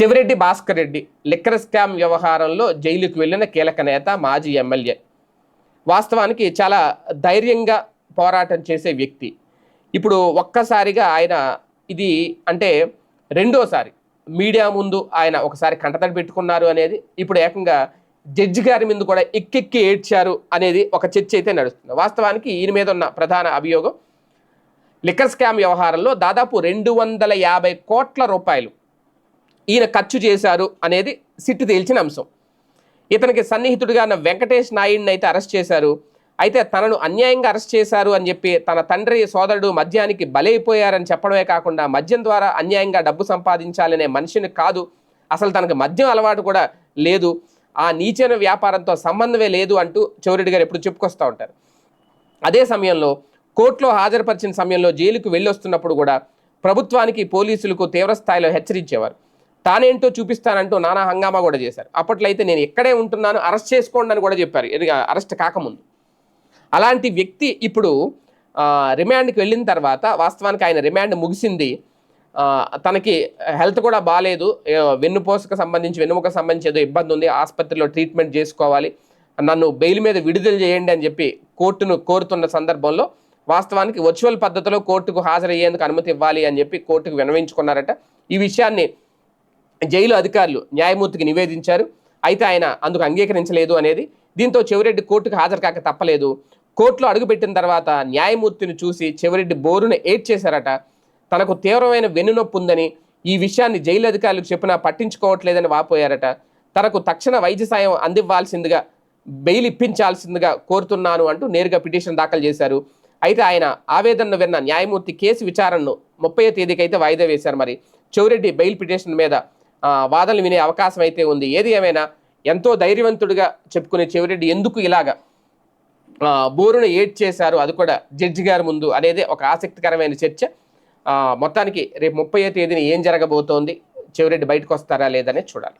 Chevireddy Bhaskar Reddy liquor scam వ్యవహారంలో జైలుకు వెళ్ళిన కీలక నేత మాజీ ఎమ్మెల్యే. వాస్తవానికి చాలా ధైర్యంగా పోరాటం చేసే వ్యక్తి. ఇప్పుడు ఒక్కసారిగా ఆయన ఇది అంటే రెండోసారి మీడియా ముందు ఆయన ఒకసారి కంటతడి పెట్టుకున్నారు అనేది ఇప్పుడు ఏకంగా జడ్జి గారి మీద కూడా ఎక్కెక్కి ఏడ్చారు అనేది ఒక చర్చ అయితే నడుస్తుంది. వాస్తవానికి ఈయన మీద ఉన్న ప్రధాన అభియోగం లిక్కర్ స్కామ్ వ్యవహారంలో దాదాపు రెండు వందల యాభై కోట్ల రూపాయలు ఈయన ఖర్చు చేశారు అనేది సిట్టు తేల్చిన అంశం. ఇతనికి సన్నిహితుడిగా ఉన్న వెంకటేష్ నాయుడిని అయితే అరెస్ట్ చేశారు. అయితే తనను అన్యాయంగా అరెస్ట్ చేశారు అని చెప్పి తన తండ్రి సోదరుడు మద్యానికి బలైపోయారని చెప్పడమే కాకుండా మద్యం ద్వారా అన్యాయంగా డబ్బు సంపాదించాలనే మనిషిని కాదు. అసలు తనకు మద్యం అలవాటు కూడా లేదు. ఆ నీచైన వ్యాపారంతో సంబంధమే లేదు అంటూ చౌరెడ్డి గారు ఎప్పుడు చెప్పుకొస్తూ ఉంటారు. అదే సమయంలో కోర్టులో హాజరుపరిచిన సమయంలో జైలుకు వెళ్ళొస్తున్నప్పుడు కూడా ప్రభుత్వానికి పోలీసులకు తీవ్రస్థాయిలో హెచ్చరించేవారు. తానేంటో చూపిస్తానంటూ నానా హంగామా కూడా చేశారు. అప్పట్లో అయితే నేను ఎక్కడే ఉంటున్నాను అరెస్ట్ చేసుకోండి అని కూడా చెప్పారు. అరెస్ట్ కాకముందు. అలాంటి వ్యక్తి ఇప్పుడు రిమాండ్కి వెళ్ళిన తర్వాత వాస్తవానికి ఆయన రిమాండ్ ముగిసింది. తనకి హెల్త్ కూడా బాగాలేదు వెన్నుపోసుకు సంబంధించి వెన్నుముక సంబంధించి ఏదో ఇబ్బంది ఉంది. ఆసుపత్రిలో ట్రీట్మెంట్ చేసుకోవాలి. నన్ను బెయిల్ మీద విడుదల చేయండి అని చెప్పి కోర్టును కోరుతున్న సందర్భంలో వాస్తవానికి వర్చువల్ పద్ధతిలో కోర్టుకు హాజరయ్యేందుకు అనుమతి ఇవ్వాలి అని చెప్పి కోర్టుకు వినవించుకున్నారట ఈ విషయాన్ని జైలు అధికారులు న్యాయమూర్తికి నివేదించారు. అయితే ఆయన అందుకు అంగీకరించలేదు అనేది. దీంతో చెవిరెడ్డి కోర్టుకు హాజరు కాక తప్పలేదు. కోర్టులో అడుగుపెట్టిన తర్వాత న్యాయమూర్తిని చూసి చెవిరెడ్డి బోరును ఏడ్చేశారట. తనకు తీవ్రమైన వెన్నునొప్పి ఉందని ఈ విషయాన్ని జైలు అధికారులకు చెప్పినా పట్టించుకోవట్లేదని వాపోయారట. తనకు తక్షణ వైద్య సాయం అందివ్వాల్సిందిగా బెయిల్ ఇప్పించాల్సిందిగా కోరుతున్నాను అంటూ నేరుగా పిటిషన్ దాఖలు చేశారు. అయితే ఆయన ఆవేదనను విన్న న్యాయమూర్తి కేసు విచారణను ముప్పై తేదీకి అయితే వాయిదా వేశారు మరి. చెవిరెడ్డి బెయిల్ పిటిషన్ మీద వాదనలు వినే అవకాశం అయితే ఉంది. ఏది ఏమైనా ఎంతో ధైర్యవంతుడిగా చెప్పుకునే చెవిరెడ్డి ఎందుకు ఇలాగా? బోరును ఏడ్ చేశారు అది కూడా జడ్జి గారి ముందు అనేది ఒక ఆసక్తికరమైన చర్చ. మొత్తానికి రేపు ముప్పై తేదీని ఏం జరగబోతోంది? చెవిరెడ్డి బయటకు వస్తారా లేదనే చూడాలి.